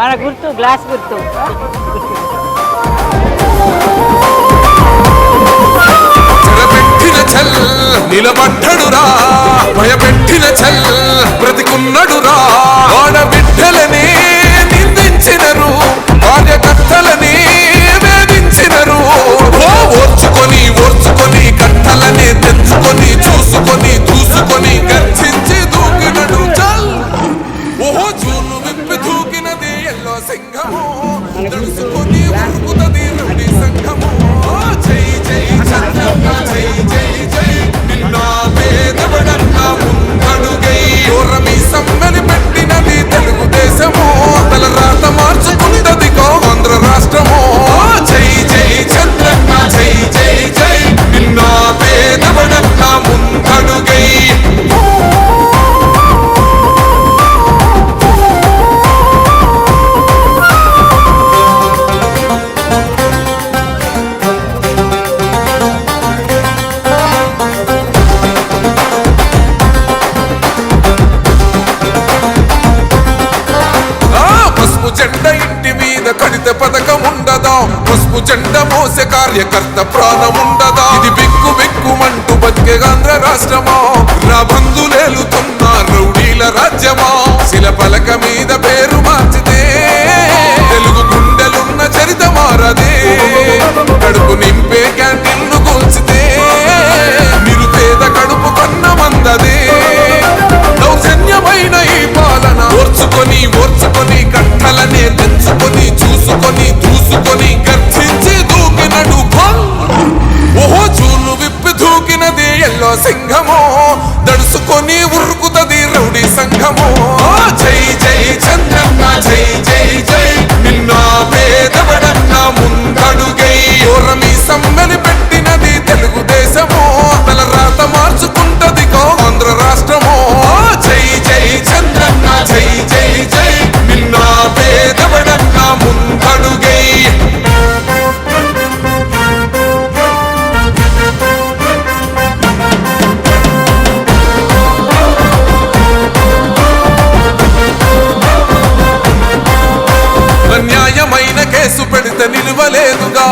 మన గుర్తు గ్లాస్ గుర్తు. సింహము నడుచుకొని ఉరుకుతుంది పసుపు జెండ మోసే కార్యకర్త ప్రాణం ఉండదా? ఇది బిక్కు బిక్కుమంటూ బతికే ఆంధ్ర రాష్ట్రమా? నా బంధులేలుతున్న రౌడీల రాజ్య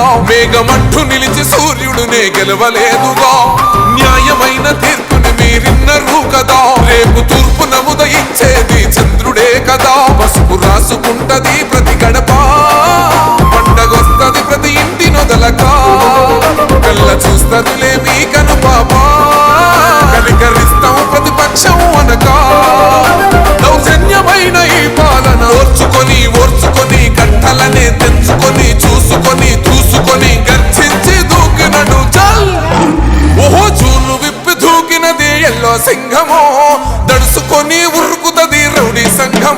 వేగమట్టు నిలిచి సూర్యుడునే గెలవలేదుగా. న్యాయమైన తీర్పుని మీరిన్నరు కదా. ఎల్లో సింహము దడుసుకొని ఉరుకుతది రౌడీ సంఘం